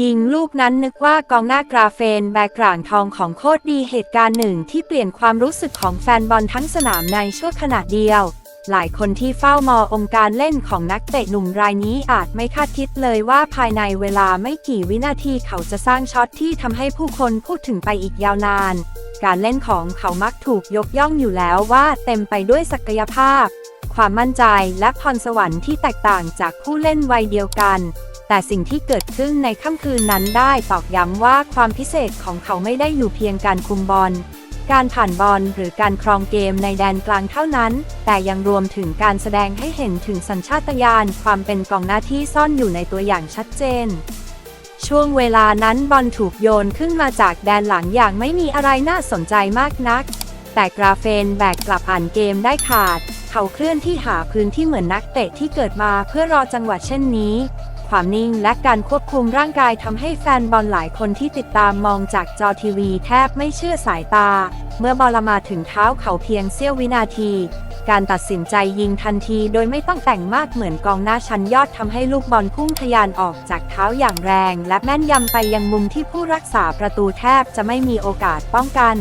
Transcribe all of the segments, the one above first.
ยิงลูกนั้นนึกว่ากองหน้ากราเฟนแบกกลางทองของโคตรดีเหตุการณ์หนึ่งที่เปลี่ยนความรู้สึกของแฟนบอลทั้งสนามในชั่วขณะเดียว หลายคนที่เฝ้ามององการเล่นของนักเตะหนุ่มรายนี้อาจไม่คาดคิดเลยว่าภายในเวลาไม่กี่วินาทีเขาจะสร้างช็อตที่ทำให้ผู้คนพูดถึงไปอีกยาวนาน การเล่นของเขามักถูกยกย่องอยู่แล้วว่าเต็มไปด้วยศักยภาพ ความมั่นใจและพรสวรรค์ที่แตกต่างจากผู้เล่นวัยเดียวกัน แต่สิ่งที่เกิดขึ้นในค่ำคืนนั้นได้ตอกย้ำว่าความพิเศษของเขาไม่ได้อยู่เพียงการคุมบอล การผ่านบอลหรือการครองเกมในแดนกลางเท่านั้น แต่ยังรวมถึงการแสดงให้เห็นถึงสัญชาตญาณความเป็นกองหน้าที่ซ่อนอยู่ในตัวอย่างชัดเจนช่วงเวลานั้นบอลถูกโยนขึ้นมาจากแดนหลังอย่างไม่มีอะไรน่าสนใจมากนัก แต่กราเฟนแบกกลับอ่านเกมได้ขาด เขาเคลื่อนที่หาพื้นที่เหมือนนักเตะที่เกิดมาเพื่อรอจังหวะเช่นนี้ ความนิ่งและการควบคุมร่างกายทำให้แฟนบอลหลายคนที่ติดตามมองจากจอทีวีแทบไม่เชื่อสายตา เมื่อบอลมาถึงเท้าเขาเพียงเสี้ยววินาที การตัดสินใจยิงทันทีโดยไม่ต้องแต่งมากเหมือนกองหน้าชั้นยอดทำให้ลูกบอลพุ่งทะยานออกจากเท้าอย่างแรง และแม่นยำไปยังมุมที่ผู้รักษาประตูแทบจะไม่มีโอกาสป้องกัน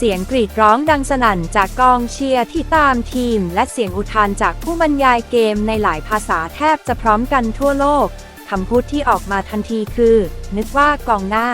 เสียงกรีดร้องดังสนั่นจากกองเชียร์ที่ตามทีม และเสียงอุทานจากผู้บรรยายเกมในหลายภาษาแทบจะพร้อมกันทั่วโลกคำพูดที่ออกมาทันทีคือ นึกว่ากองหน้า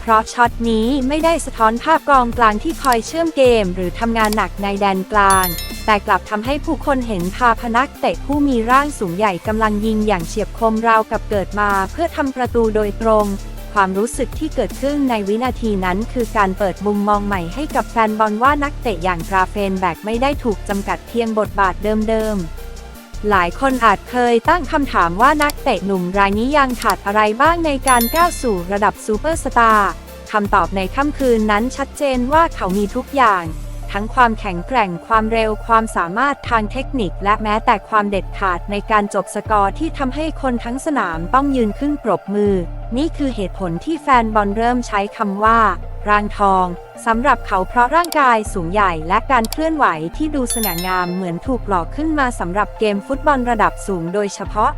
เพราะช็อตนี้ไม่ได้สะท้อนภาพกองกลางที่คอยเชื่อมเกม หรือทำงานหนักในแดนกลาง แต่กลับทำให้ผู้คนเห็นภาพนักเตะผู้มีร่างสูงใหญ่กำลังยิงอย่างเฉียบคมราวกับเกิดมาเพื่อทำประตูโดยตรง ความรู้สึกที่เกิดขึ้นในวินาทีนั้น คือการเปิดมุมมองใหม่ให้กับแฟนบอลว่านักเตะอย่างกราเฟนแบกไม่ได้ถูกจำกัดเพียงบทบาทเดิมๆหลายคนอาจเคยตั้งคำถามว่านักเตะหนุ่มรายนี้ยังขาดอะไรบ้างในการก้าวสู่ระดับซูเปอร์สตาร์คำตอบในค่ำคืนนั้นชัดเจนว่าเขามีทุกอย่าง ทั้งความแข็งแกร่งความเร็วความสามารถทางเทคนิค และแม้แต่ความเด็ดขาดในการจบสกอร์ที่ทำให้คนทั้งสนามต้องยืนขึ้นปรบมือ นี่คือเหตุผลที่แฟนบอลเริ่มใช้คำว่า ร่างทองสำหรับเขาเพราะร่างกายสูงใหญ่และการเคลื่อนไหวที่ดูสง่างามเหมือนถูกหล่อขึ้นมาสำหรับเกมฟุตบอลระดับสูงโดยเฉพาะ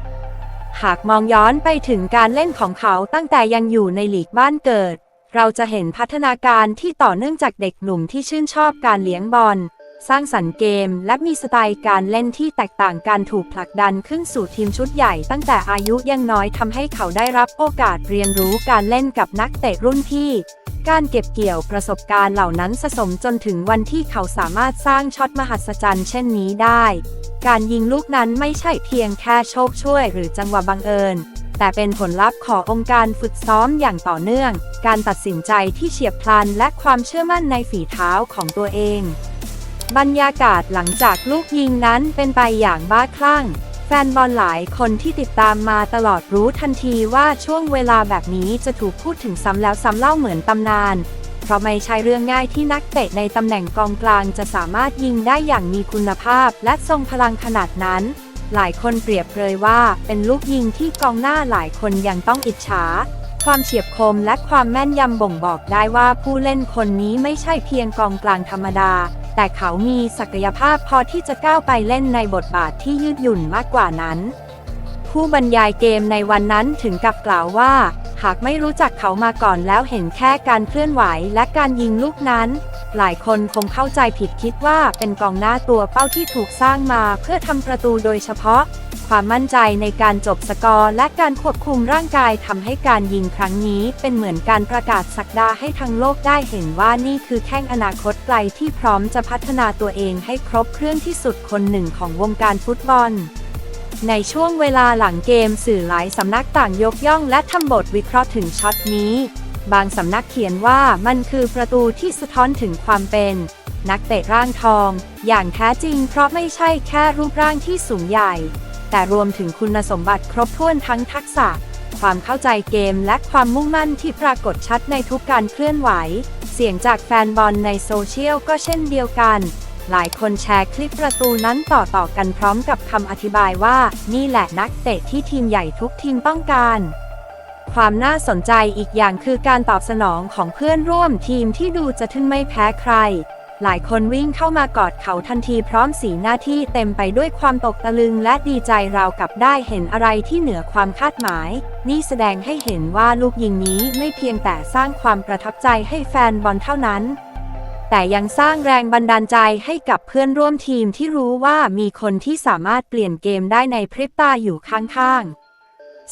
หากมองย้อนไปถึงการเล่นของเขาตั้งแต่ยังอยู่ในหลีกบ้านเกิด เราจะเห็นพัฒนาการที่ต่อเนื่องจากเด็กหนุ่มที่ชื่นชอบการเลี้ยงบอล สร้างสรรค์เกม และมีสไตล์การเล่นที่แตกต่างการถูกผลักดันขึ้นสู่ทีมชุดใหญ่ตั้งแต่อายุยังน้อยทำให้เขาได้รับโอกาสเรียนรู้การเล่นกับนักเตะรุ่นพี่ การเก็บเกี่ยวประสบการณ์เหล่านั้นสะสมจนถึงวันที่เขาสามารถสร้างช็อตมหัศจรรย์เช่นนี้ได้ การยิงลูกนั้นไม่ใช่เพียงแค่โชคช่วย หรือจังหวะบังเอิญแต่เป็นผลลัพธ์ขององค์การฝึกซ้อมอย่างต่อเนื่อง การตัดสินใจที่เฉียบพลันและความเชื่อมั่นในฝีเท้าของตัวเอง บรรยากาศหลังจากลูกยิงนั้นเป็นไปอย่างบ้าคลั่ง แฟนบอลหลายคนที่ติดตามมาตลอดรู้ทันทีว่าช่วงเวลาแบบนี้จะถูกพูดถึงซ้ำแล้วซ้ำเล่าเหมือนตำนาน เพราะไม่ใช่เรื่องง่ายที่นักเตะในตำแหน่งกองกลางจะสามารถยิงได้อย่างมีคุณภาพและทรงพลังขนาดนั้น หลายคนเปรียบเลยว่าเป็นลูกยิงที่กองหน้าหลายคนยังต้องอิจฉาความเฉียบคมและความแม่นยำบ่งบอกได้ว่าผู้เล่นคนนี้ไม่ใช่เพียงกองกลางธรรมดา แต่เขามีศักยภาพพอที่จะก้าวไปเล่นในบทบาทที่ยืดหยุ่นมากกว่านั้น ผู้บรรยายเกมในวันนั้นถึงกับกล่าวว่า หากไม่รู้จักเขามาก่อนแล้วเห็นแค่การเคลื่อนไหวและการยิงลูกนั้น หลายคนคงเข้าใจผิดคิดว่าเป็นกองหน้าตัวเป้าที่ถูกสร้างมาเพื่อทำประตูโดยเฉพาะ ความมั่นใจในการจบสกอร์และการควบคุมร่างกายทำให้การยิงครั้งนี้เป็นเหมือนการประกาศสักดาให้ทั้งโลกได้เห็นว่านี่คือแข้งอนาคตไกลที่พร้อมจะพัฒนาตัวเองให้ครบเครื่องที่สุดคนหนึ่งของวงการฟุตบอลในช่วงเวลาหลังเกมสื่อหลายสำนักต่างยกย่องและทำบทวิเคราะห์ถึงช็อตนี้ บางสำนักเขียนว่ามันคือประตูที่สะท้อนถึงความเป็น นักเตะร่างทอง อย่างแท้จริงเพราะไม่ใช่แค่รูปร่างที่สูงใหญ่ แต่รวมถึงคุณสมบัติครบถ้วนทั้งทักษะ ความเข้าใจเกมและความมุ่งมั่นที่ปรากฏชัดในทุกการเคลื่อนไหว เสียงจากแฟนบอลในโซเชียลก็เช่นเดียวกัน หลายคนแชร์คลิปประตูนั้นต่อๆกันพร้อมกับคำอธิบายว่านี่แหละนักเตะที่ทีมใหญ่ทุกทีมต้องการความน่าสนใจอีกอย่างคือการตอบสนองของเพื่อนร่วมทีมที่ดูจะทึ่งไม่แพ้ใคร หลายคนวิ่งเข้ามากอดเขาทันทีพร้อมสีหน้าที่เต็มไปด้วยความตกตะลึงและดีใจราวกับได้เห็นอะไรที่เหนือความคาดหมาย นี่แสดงให้เห็นว่าลูกยิงนี้ไม่เพียงแต่สร้างความประทับใจให้แฟนบอลเท่านั้น แต่ยังสร้างแรงบันดาลใจให้กับเพื่อนร่วมทีมที่รู้ว่ามีคนที่สามารถเปลี่ยนเกมได้ในพริบตาอยู่ข้างๆ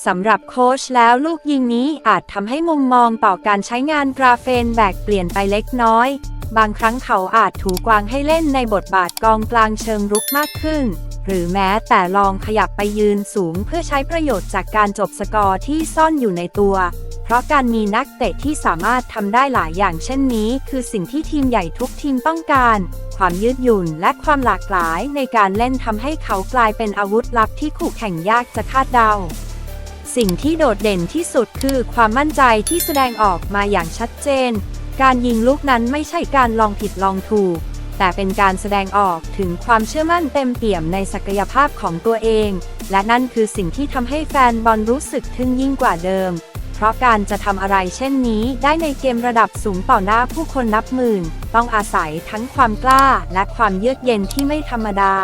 สำหรับโค้ชแล้วลูกยิงนี้อาจทำให้มุมมองต่อการใช้งานกราเฟนแบกเปลี่ยนไปเล็กน้อย บางครั้งเขาอาจถูกวางให้เล่นในบทบาทกองกลางเชิงรุกมากขึ้น หรือแม้แต่ลองขยับไปยืนสูงเพื่อใช้ประโยชน์จากการจบสกอร์ที่ซ่อนอยู่ในตัว เพราะการมีนักเตะที่สามารถทำได้หลายอย่างเช่นนี้ คือสิ่งที่ทีมใหญ่ทุกทีมต้องการ ความยืดหยุ่นและความหลากหลายในการเล่นทำให้เขากลายเป็นอาวุธลับที่คู่แข่งยากจะคาดเดา สิ่งที่โดดเด่นที่สุดคือความมั่นใจที่แสดงออกมาอย่างชัดเจน การยิงลูกนั้นไม่ใช่การลองผิดลองถูก แต่เป็นการแสดงออกถึงความเชื่อมั่นเต็มเปี่ยมในศักยภาพของตัวเอง และนั่นคือสิ่งที่ทำให้แฟนบอลรู้สึกทึ่งยิ่งกว่าเดิม เพราะการจะทำอะไรเช่นนี้ได้ในเกมระดับสูงต่อหน้าผู้คนนับหมื่น ต้องอาศัยทั้งความกล้าและความเยือกเย็นที่ไม่ธรรมดา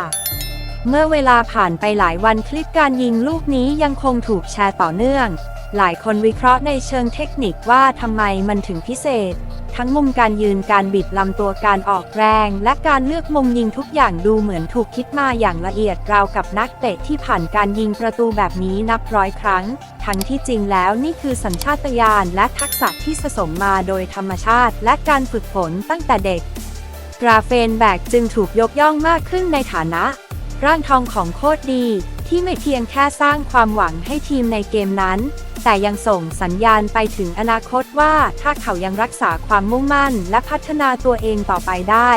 เมื่อเวลาผ่านไปหลายวันคลิปการยิงลูกนี้ยังคงถูกแชร์ต่อเนื่อง หลายคนวิเคราะห์ในเชิงเทคนิคว่าทำไมมันถึงพิเศษ ทั้งมุมการยืนการบิดลำตัวการออกแรง และการเลือกมุมยิงทุกอย่างดูเหมือนถูกคิดมาอย่างละเอียดราวกับนักเตะที่ผ่านการยิงประตูแบบนี้นับร้อยครั้ง ทั้งที่จริงแล้วนี่คือสัญชาตญาณและทักษะที่สะสมมาโดยธรรมชาติ และการฝึกฝนตั้งแต่เด็ก กราเฟนแบกจึงถูกยกย่องมากขึ้นในฐานะ ร่างทองของโคตรดีที่ไม่เพียงแค่สร้างความหวังให้ทีมในเกมนั้น แต่ยังส่งสัญญาณไปถึงอนาคตว่าถ้าเขายังรักษาความมุ่งมั่น และพัฒนาตัวเองต่อไปได้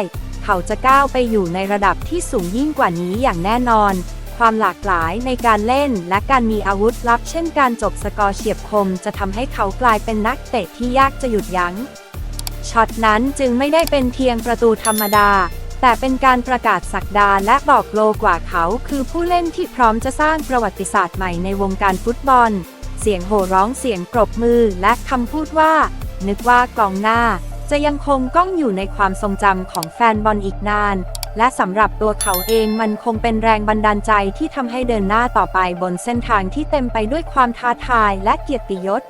เขาจะก้าวไปอยู่ในระดับที่สูงยิ่งกว่านี้อย่างแน่นอน ความหลากหลายในการเล่นและการมีอาวุธลับ เช่นการจบสกอร์เฉียบคม จะทำให้เขากลายเป็นนักเตะที่ยากจะหยุดยัง้งช็อตนั้นจึงไม่ได้เป็นเพียงประตูธรรมดา แต่เป็นการประกาศสักดาและบอกโลกว่าเขาคือผู้เล่นที่พร้อมจะสร้างประวัติศาสตร์ใหม่ในวงการฟุตบอล เสียงโห่ร้องเสียงปรบมือและคำพูดว่า นึกว่ากองหน้า จะยังคงก้องอยู่ในความทรงจำของแฟนบอลอีกนาน และสำหรับตัวเขาเองมันคงเป็นแรงบันดาลใจที่ทำให้เดินหน้าต่อไปบนเส้นทางที่เต็มไปด้วยความท้าทายและเกียรติยศ